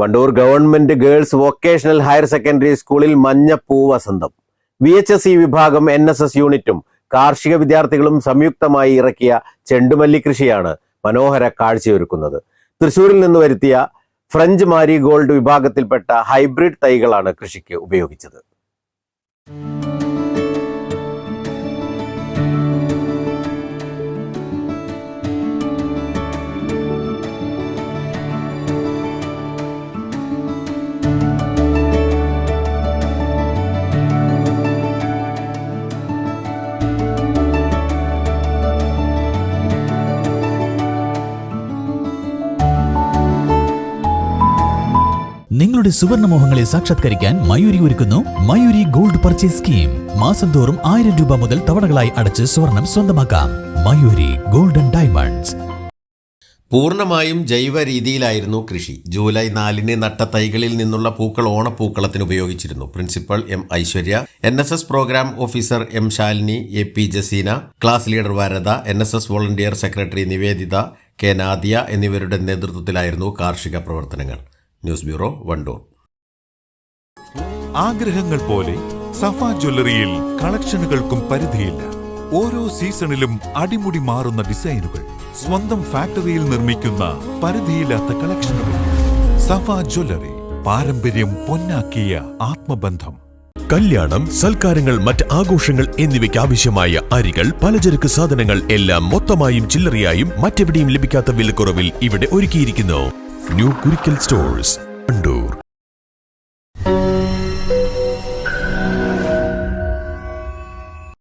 Wandoor government girls vocational higher secondary സ്കൂളിൽ മഞ്ഞപ്പൂ വസന്തം. വി എച്ച് എസ് ഇ വിഭാഗം എൻ എസ് എസ് യൂണിറ്റും കാർഷിക വിദ്യാർത്ഥികളും സംയുക്തമായി ഇറക്കിയ ചെണ്ടുമല്ലി കൃഷിയാണ് മനോഹര കാഴ്ചയൊരുക്കുന്നത്. തൃശൂരിൽ നിന്ന് വരുത്തിയ ഫ്രഞ്ച് മാരി ഗോൾഡ് വിഭാഗത്തിൽപ്പെട്ട ഹൈബ്രിഡ് തൈകളാണ് കൃഷിക്ക് ഉപയോഗിച്ചത്. നിങ്ങളുടെ സുവർണമോഹങ്ങളെ സാക്ഷാത്കരിക്കാൻ മയൂരി ഒരുക്കുന്നു മയൂരി ഗോൾഡ് പർച്ചേസ് സ്കീം. മാസം തോറും ആയിരം രൂപ മുതൽ തവണകളായി അടച്ച് സ്വർണം സ്വന്തമാക്കാം. Mayuri golden diamonds. പൂർണമായും ജൈവ രീതിയിലായിരുന്നു കൃഷി. ജൂലൈ നാലിന് നട്ട തൈകളിൽ നിന്നുള്ള പൂക്കൾ ഓണപ്പൂക്കളത്തിന് ഉപയോഗിച്ചിരുന്നു. Principal M Aishwarya N S S programme officer M Shalini A P Jaseena class leader Varada N S S volunteer secretary Nivedita K Nadiya എന്നിവരുടെ നേതൃത്വത്തിലായിരുന്നു കാർഷിക പ്രവർത്തനങ്ങൾ. News bureau Wandoor. ആഗ്രഹങ്ങൾ പോലെ സഫ ജ്വല്ലറിയിൽ കളക്ഷനുകൾക്കും പരിധിയില്ല. ഓരോ സീസണിലും അടിമുടി മാറുന്ന ഡിസൈനുകൾ സ്വന്തം ഫാക്ടറിയിൽ നിർമ്മിക്കുന്ന പരിധിയില്ലാത്ത കളക്ഷനുകൾ. സഫ ജ്വല്ലറി പാരമ്പര്യം പൊന്നാക്കിയ ആത്മബന്ധം. കല്യാണം സൽക്കാരങ്ങൾ മറ്റ് ആഘോഷങ്ങൾ എന്നിവയ്ക്ക് ആവശ്യമായ അരികൾ പലചരക്ക് സാധനങ്ങൾ എല്ലാം മൊത്തമായും ചില്ലറയായും മറ്റെവിടെയും ലഭിക്കാത്ത വിലക്കുറവിൽ ഇവിടെ ഒരുക്കിയിരിക്കുന്നു. New Kurikkal stores